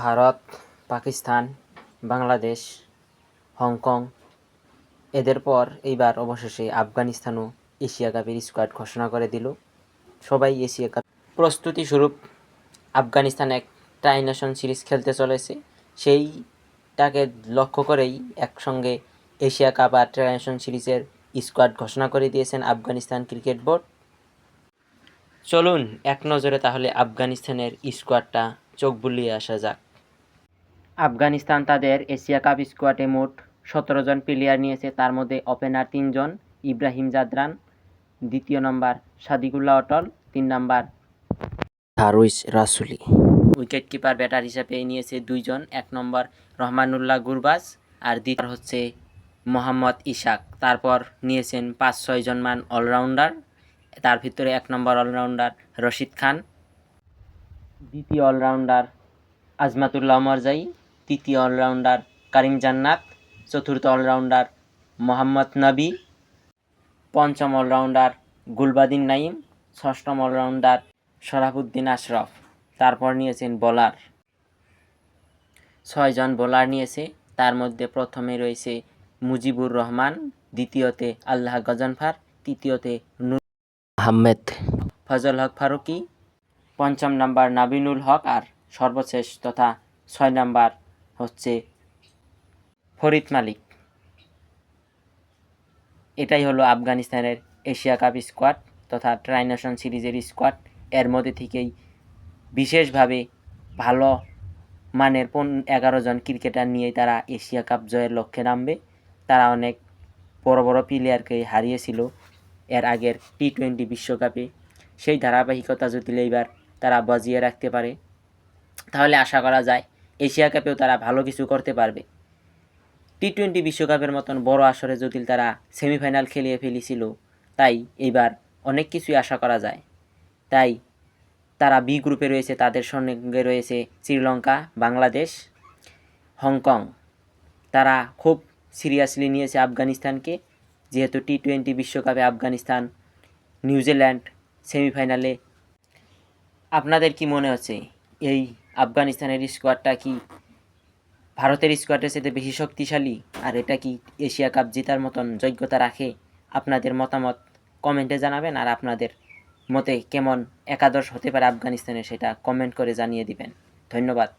Bharat, Pakistan, Bangladesh, Hong Kong. এদের পর এইবার অবশেষে আফগানিস্তানও এশিয়া কাপের স্কোয়াড ঘোষণা করে দিল। সবাই এশিয়া কাপ প্রস্তুতি স্বরূপ আফগানিস্তান এক ট্রাই নেশন সিরিজ খেলতে চলেছে। সেইটাকে লক্ষ্য করেই একসঙ্গে এশিয়া কাপ আর ট্রাই নেশন সিরিজের স্কোয়াড ঘোষণা করে দিয়েছেন আফগানিস্তান ক্রিকেট বোর্ড। চলুন এক নজরে তাহলে আফগানিস্তানের স্কোয়াডটা চোখ বুলিয়ে আসা যাক। আফগানিস্তান তাদের এশিয়া কাপ স্কোয়াডে মোট সতেরো জন প্লেয়ার নিয়েছে তার মধ্যে ওপেনার তিনজন ইব্রাহিম জাদরান দ্বিতীয় নম্বর সাদিকুল্লাহ অটল তিন নম্বর হারুইস রাসুলি। উইকেট কিপার ব্যাটার হিসেবে নিয়েছে দুইজন এক নম্বর রহমানুল্লাহ গুরবাজ আর দ্বিতীয় হচ্ছে মোহাম্মদ ইশাক। তারপর নিয়েছেন পাঁচ ছয় জন মান অলরাউন্ডার তার ভিতরে এক নম্বর অলরাউন্ডার রশিদ খান। দ্বিতীয় অলরাউন্ডার আজমাতুল্লাহ মরজাই তৃতীয় অলরাউন্ডার কারিম জান্নাত চতুর্থ অলরাউন্ডার মোহাম্মদ নবী পঞ্চম অলরাউন্ডার গুলবাদিন নাইম ষষ্ঠম অলরাউন্ডার শরাফুদ্দিন আশরফ। তারপর নিয়েছেন বোলার। ছয়জন বোলার নিয়েছে। তার মধ্যে প্রথমে রয়েছে মুজিবুর রহমান দ্বিতীয়তে আল্লাহ গজনফার তৃতীয়তে নূর আহমেদ। ফজল হক ফারুকি পঞ্চম নাম্বার নাবিনুল হক আর সর্বশেষ তথা ছয় নাম্বার হচ্ছে ফরিদ মালিক। এটাই হলো আফগানিস্তানের এশিয়া কাপ স্কোয়াড তথা ট্রাই নেশন সিরিজের স্কোয়াড। এর মধ্যে থেকেই বিশেষভাবে ভালো মানের পন এগারো জন ক্রিকেটার নিয়ে তারা এশিয়া কাপ জয়ের লক্ষ্যে নামবে। তারা অনেক বড় বড় প্লেয়ারকে হারিয়েছিল এর আগের টি টোয়েন্টি বিশ্বকাপে। সেই ধারাবাহিকতা যদি এইবার তারা বজিয়ে রাখতে পারে। তাহলে আশা করা যায় এশিয়া কাপেও তারা ভালো কিছু করতে পারবে। টি টোয়েন্টি বিশ্বকাপের মতন বড় আসরে যদি তারা সেমিফাইনাল খেলিয়ে ফেলেছিল, তাই এইবার অনেক কিছুই আশা করা যায়। তাই তারা বি গ্রুপে রয়েছে, তাদের সঙ্গে রয়েছে শ্রীলঙ্কা, বাংলাদেশ, হংকং। তারা খুব সিরিয়াসলি নিয়েছে আফগানিস্তানকে, যেহেতু টি টোয়েন্টি বিশ্বকাপে আফগানিস্তান, নিউজিল্যান্ড সেমিফাইনালে আপনাদের কি মনে হচ্ছে? এই আফগানিস্তানের স্কোয়াডটা কি ভারতের স্কোয়াডের সাথে বেশি শক্তিশালী? আর এটা কি এশিয়া কাপ জেতার মতন যোগ্যতা রাখে? আপনাদের মতামত কমেন্টে জানাবেন আর আপনাদের মতে কেমন একাদশ হতে পারে আফগানিস্তানের সেটা কমেন্ট করে জানিয়ে দিবেন। ধন্যবাদ।